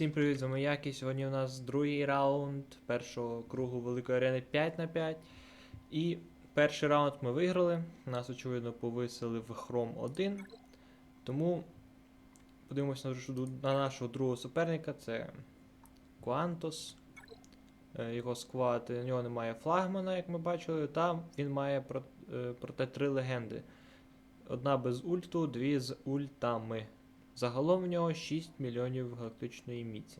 Всім привіт, з вами Які. Сьогодні у нас другий раунд першого кругу Великої арени 5 на 5. І перший раунд ми виграли. Нас, очевидно, повисили в Хром 1. Тому подивимося на, на нашого другого суперника. Це Куантос. Е, Його склад, у нього немає флагмана, як ми бачили. Там він має е, проте три легенди. Одна без ульту, дві з ультами. Загалом в нього 6 мільйонів галактичної міці.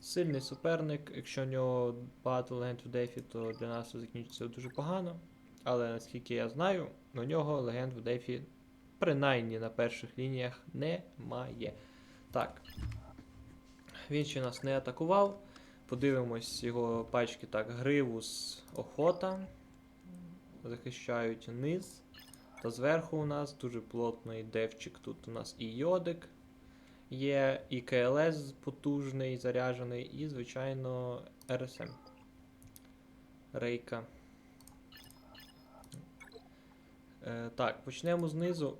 Сильний суперник, якщо в нього багато легенд в дефі, то для нас закінчиться дуже погано. Але наскільки я знаю, у нього легенд в дефі принаймні на перших лініях немає. Так. Він ще нас не атакував. Подивимось його пачки так. Гривус, охота. Захищають низ. Та зверху у нас дуже плотний девчик. Тут у нас і йодик є, і КЛС потужний, заряджений, і, звичайно, РСМ. Рейка. Е, так, почнемо знизу.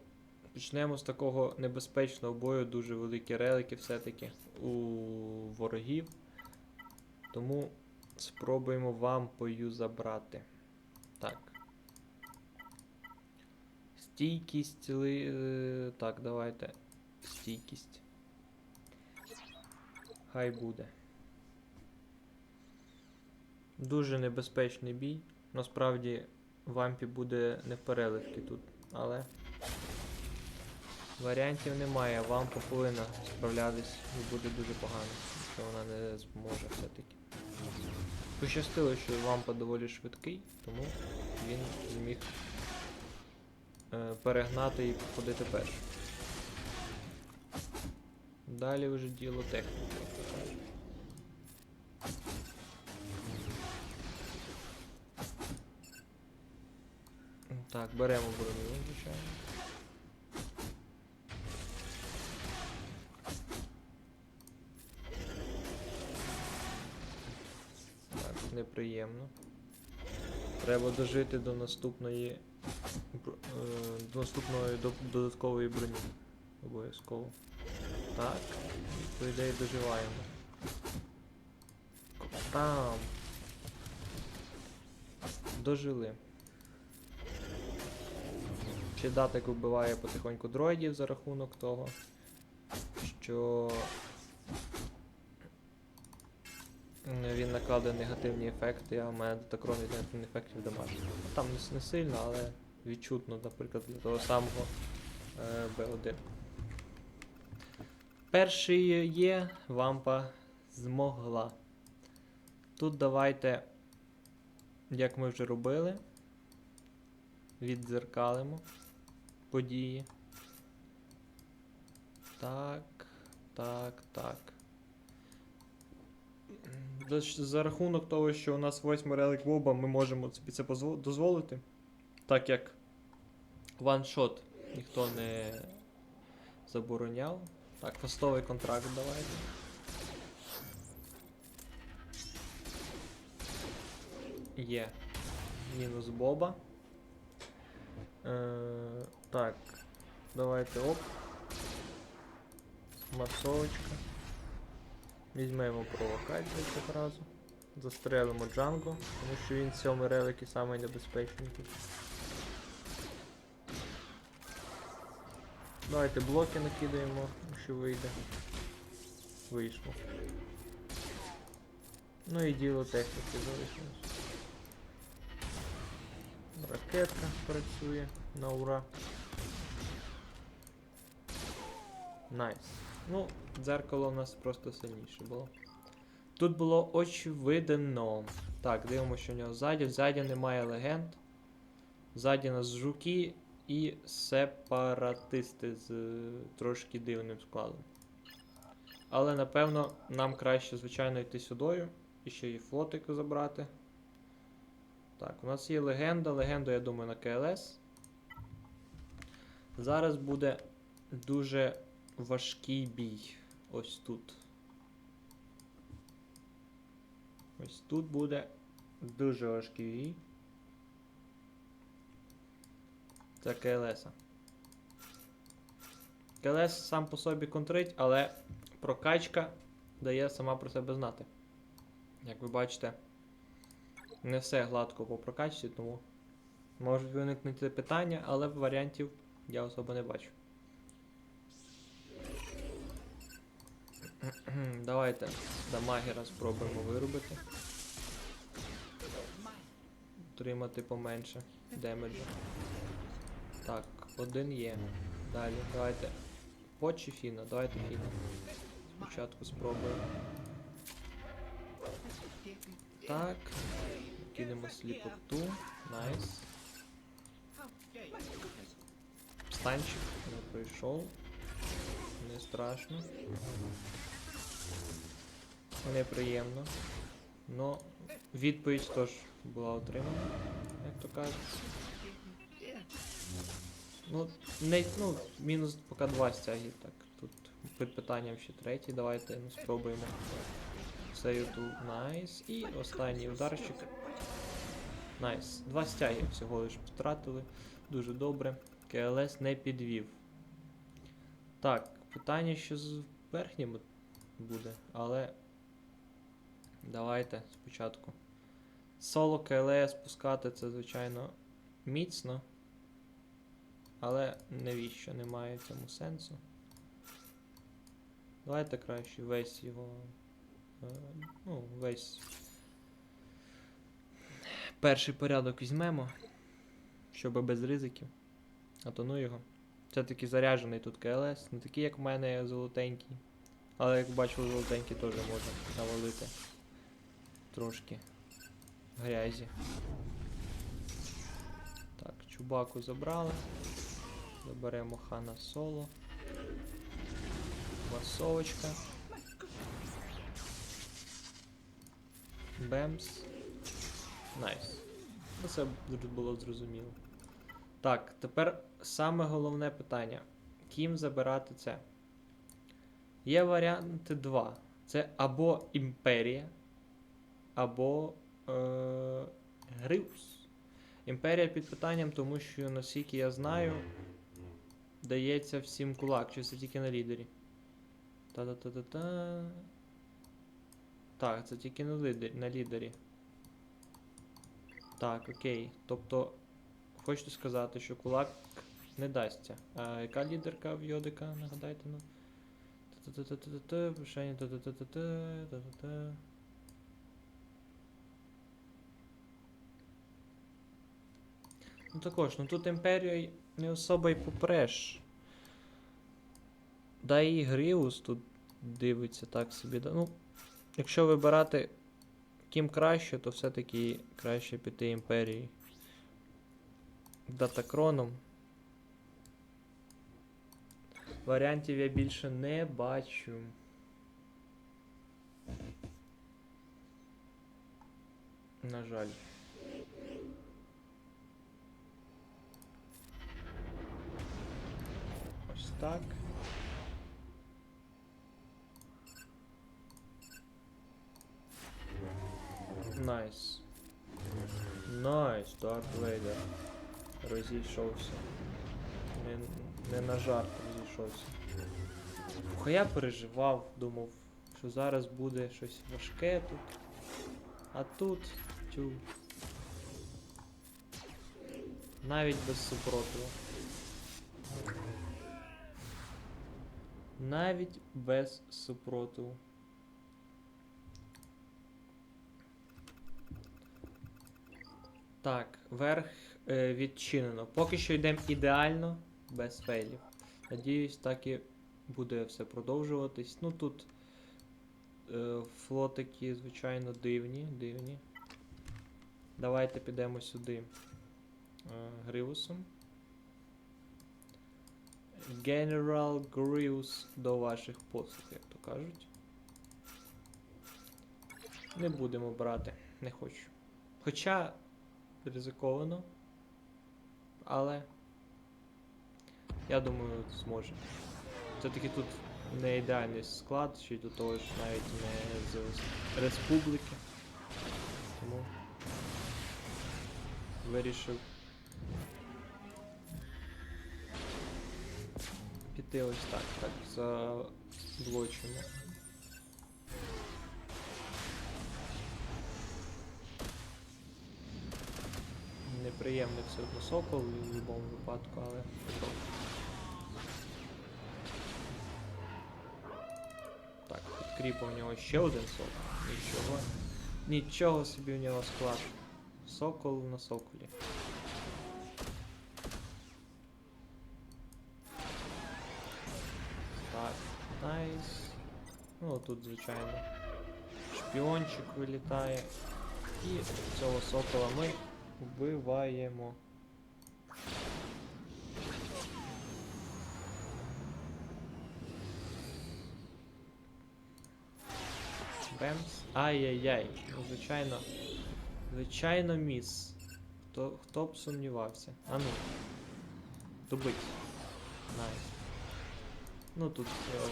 Почнемо з такого небезпечного бою, дуже великі релики все-таки у ворогів. Тому спробуємо вампою забрати. Так. Стійкість. е, Так, давайте. Стійкість. Хай буде. Дуже небезпечний бій. Насправді вампі буде не переливки тут, але варіантів немає. Вампа повинна справлятись і буде дуже погано, якщо вона не зможе все-таки. Пощастило, що вампа доволі швидкий, тому він зміг перегнати і походити першим. Далі вже діло техніки. Так, беремо броню, звичайно. Так, неприємно. Треба дожити до наступної е, до наступної до- додаткової броні. Обов'язково. Так, по ідеї доживаємо. Там. Дожили. Ще датик вбиває потихоньку дроїдів за рахунок того, що він накладає негативні ефекти, а в мене датакрон від негативних ефектів дамажить. Там не сильно, але відчутно, наприклад, для того самого е, Б1. Перший є, вампа змогла. Тут давайте, як ми вже робили, віддзеркалимо події. Так, так, так. За, рахунок того, що у нас восьмий релік Воба, ми можемо собі це дозволити. Так як ваншот ніхто не забороняв. Так, фастовий контракт давайте. Є. Мінус Боба. Е, так. Давайте оп. Масовочка. Візьмемо провокацію цього разу. Застрелимо Джанго, тому що він сьомий релик і самий небезпечний тут. Давайте блоки накидаємо, якщо вийде. Вийшло. Ну і діло техніки залишилось. Ракетка працює на ура. Найс. Ну, дзеркало у нас просто сильніше було. Тут було очевидно. Так, дивимося, що в нього ззаді. Ззаді немає легенд. Ззаді нас жуки і сепаратисти з трошки дивним складом. Але напевно нам краще, звичайно, йти сюдою. І ще і флотику забрати. Так, у нас є легенда. Легенду, я думаю, на КЛС. Зараз буде дуже важкий бій. Ось тут. Ось тут буде дуже важкий бій. Це КЛС. КЛС сам по собі контрить, але прокачка дає сама про себе знати. Як ви бачите, не все гладко по прокачці, тому можуть виникнути питання, але варіантів я особо не бачу. Давайте дамагера спробуємо вирубити. Отримати поменше демеджу. Так, один є. Далі, давайте. По чи фіна? Давайте фіна. Спочатку спробуємо. Так. Кинемо сліпоту. Найс. Станчик не пройшов. Не страшно. Неприємно. Но відповідь теж була отримана, як то кажуть. Ну, не, ну, мінус поки два стяги, так. Тут під питанням ще третій. Давайте ну, спробуємо. Сейвту, найс. І останній ударчик. Найс. Два стяги всього лиш втратили. Дуже добре. КЛС не підвів. Так, питання ще з верхнім буде, але. Давайте спочатку. Соло КЛС пускати це, звичайно, міцно. Але навіщо немає цьому сенсу. Давайте краще весь його. е, Ну, весь перший порядок візьмемо, щоб без ризиків. А то ну його. Все-таки заряджений тут КЛС, не такий, як в мене золотенький. Але як бачили, золотенький теж можна навалити трошки грязі. Так, чубаку забрали. Заберемо хана соло. Масовочка. Бемс. Найс. Ну, це було зрозуміло. Так, тепер саме головне питання. Ким забирати це? Є варіанти два. Це або імперія, або е- Гриус. Імперія під питанням, тому що, наскільки я знаю, дається всім кулак, чи це тільки на лідері. Та-та-та-та-та. Так, це тільки на лідері. На лідері. Так, окей. Тобто, хочете сказати, що кулак не дасться. А яка лідерка в Йодика, нагадайте ну. Та-та-та-та-та-та, пишення та-та-та-та-та, та-та-та. Ну також, ну тут імперію не особо й попреш. Да і Гріус тут дивиться так собі. Да. Ну, якщо вибирати ким краще, то все-таки краще піти імперії. Датакроном. Варіантів я більше не бачу. На жаль. Ось так. Найс. Найс, Дарт Вейдер. Розійшовся. Не, не на жарт розійшовся. Фух, я переживав, думав, що зараз буде щось важке тут. А тут тю. Навіть без супротиву. Навіть без супротиву. Так, верх е, відчинено. Поки що йдемо ідеально, без фейлів. Надіюсь, так і буде все продовжуватись. Ну тут е, флотики, звичайно, дивні, дивні. Давайте підемо сюди е, Гривусом. General Grievous до ваших послуг, як то кажуть. Не будемо брати, не хочу. Хоча ризиковано. Але я думаю, зможе. Все-таки тут не ідеальний склад, ще й до того ж навіть не з республіки. Тому вирішив піти ось так, так за заблочимо. Неприємний все одно сокол в будь-якому випадку, але Так, підкріпив у нього ще один сокол. Нічого. Нічого собі у нього склад. Сокол на соколі. Ну, тут, звичайно, шпіончик вилітає. І цього сокола ми вбиваємо. Бемс. Ай-яй-яй. Ну, звичайно. Звичайно, міс. Хто, хто б сумнівався? А ну. Добить. Найс. Ну тут е,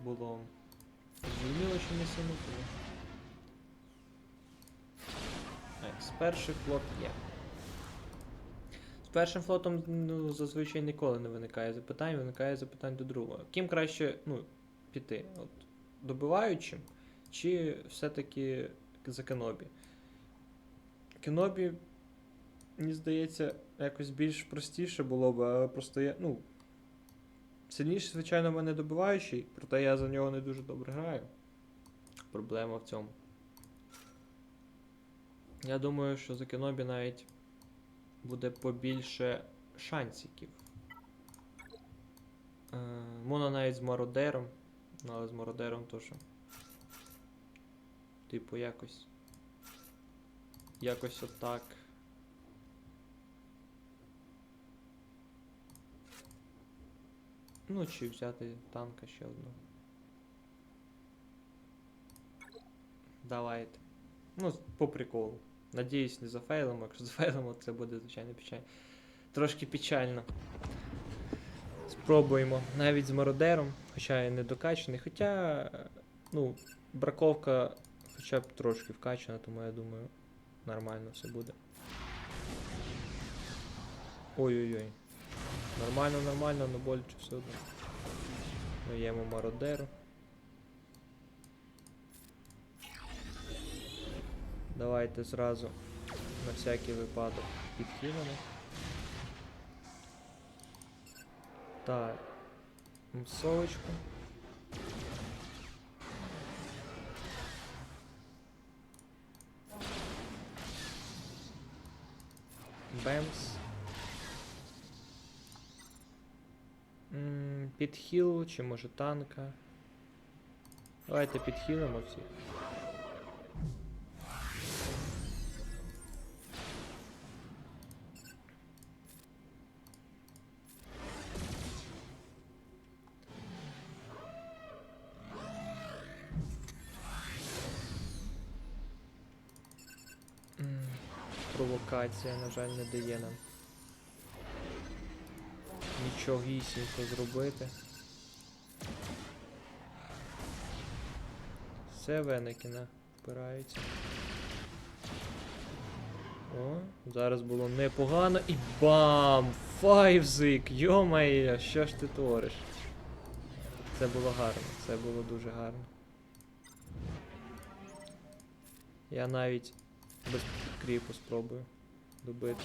було зрозуміло, що не було. Найс. Перший флот є. З першим флотом ну, зазвичай ніколи не виникає запитань, виникає запитань до другого. Ким краще ну, піти? От, добиваючим, чи все-таки за Кенобі? Кенобі, мені здається, якось більш простіше було б, а просто я. Ну, сильніше, звичайно, в мене добиваючий, проте я за нього не дуже добре граю. Проблема в цьому. Я думаю, що за Кенобі навіть буде побільше шансиків. Е, можна навіть з Мародером. Ну, але з Мародером то. Типу, якось. Якось отак. Ну, чи взяти танка ще одного. Давайте. Ну, по приколу. Надіюсь, не зафейлимо. Якщо зафейлимо, це буде, звичайно, печаль. Трошки печально. Спробуємо. Навіть з мародером, хоча я не докачаний. Хоча, ну, браковка хоча б трошки вкачана, тому я думаю, нормально все буде. Ой-ой-ой. Нормально, нормально, але боляче все одно. Даємо мародеру. Давайте зразу на всякий випадок підхилимо. Так. Мсовочку. Бемс. М, Підхил, чи може танка. Давайте підхилимо всіх. Провокація, на жаль, не дає нам нічогісінько зробити. Все Веникіна впираються. О, зараз було непогано і бам! Файвзик! Йо-моє, що ж ти твориш? Це було гарно, це було дуже гарно. Я навіть без кріпу спробую добити.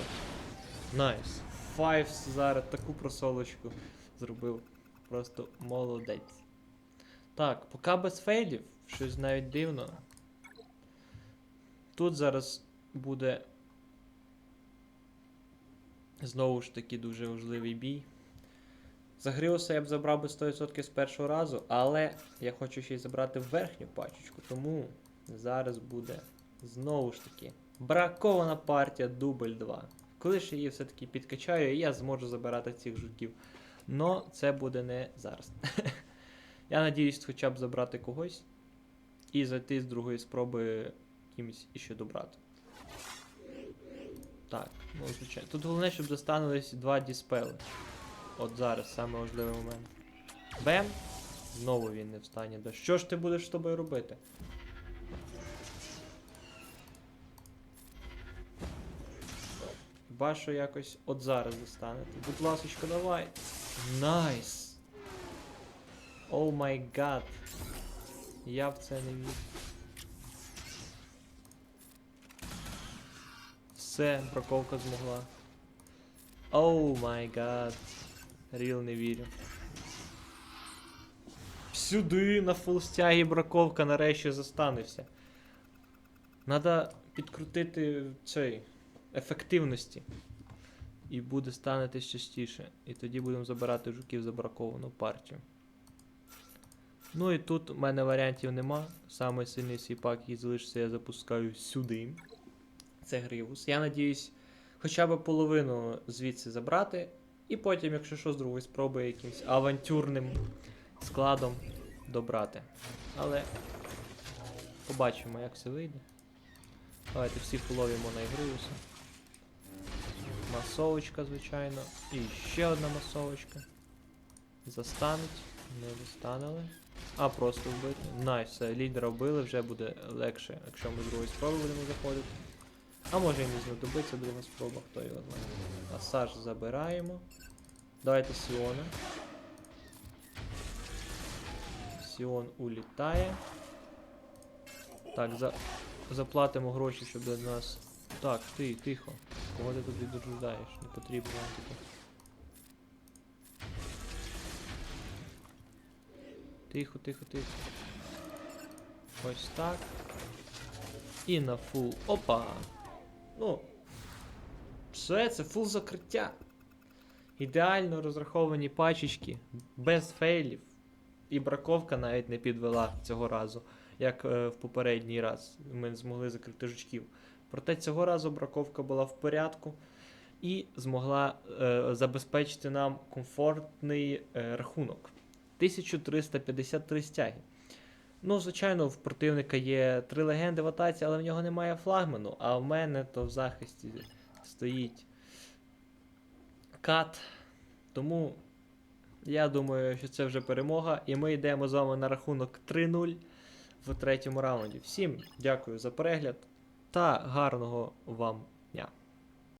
Найс. Файвс зараз таку просолочку зробив. Просто молодець. Так, поки без фейлів, щось навіть дивно. Тут зараз буде знову ж таки дуже важливий бій. Загріуса я б забрав би 100% з першого разу, але я хочу ще й забрати верхню пачечку, тому зараз буде знову ж таки бракована партія дубль 2. Коли ж її все-таки підкачаю, я зможу забирати цих жуків. Но це буде не зараз. я надіюсь, хоча б забрати когось і зайти з другої спроби кимось іще добрати. Так, ну звичайно. Тут головне, щоб достанулись два діспели. От зараз саме важливий момент. Бем! Знову він не встане. Да що ж ти будеш з тобою робити? Хіба що якось от зараз достанете. Будь ласочка, давай. Найс! О май гад. Я в це не вірю. Все браковка змогла. Оу май гад. Ріл не вірю. Сюди на фулстягі браковка нарешті застанеться. Надо підкрутити цей ефективності. І буде станетись частіше. І тоді будемо забирати жуків за браковану партію. Ну і тут у мене варіантів нема. Самий сильний свіпак, який залишиться, я запускаю сюди. Це Гривус. Я надіюсь, хоча б половину звідси забрати. І потім, якщо що, з другої спроби якимось авантюрним складом добрати. Але побачимо, як все вийде. Давайте всі половимо на Ігривуса. Масовочка, звичайно. І ще одна масовочка. Застануть. Не застанили. А, просто вбити. Найс, все, лідера вбили, вже буде легше, якщо ми з другої спроби будемо заходити. А може і не знадобиться друга спроба, хто його знає. А Саш забираємо. Давайте Сіона. Сіон улітає. Так, за... заплатимо гроші, щоб до нас. Так, ти, тихо. Кого ти тут відруждаєш? Не потрібно нам таке. Тихо, тихо, тихо. Ось так. І на фул. Опа! Ну. Все, це фул закриття. Ідеально розраховані пачечки, без фейлів. І браковка навіть не підвела цього разу, як е, в попередній раз ми змогли закрити жучків. Проте цього разу браковка була в порядку і змогла е, забезпечити нам комфортний е, рахунок. 1353 стяги. Ну, звичайно, в противника є три легенди в атаці, але в нього немає флагману, а в мене то в захисті стоїть кат. Тому я думаю, що це вже перемога, і ми йдемо з вами на рахунок 3-0 в третьому раунді. Всім дякую за перегляд та гарного вам.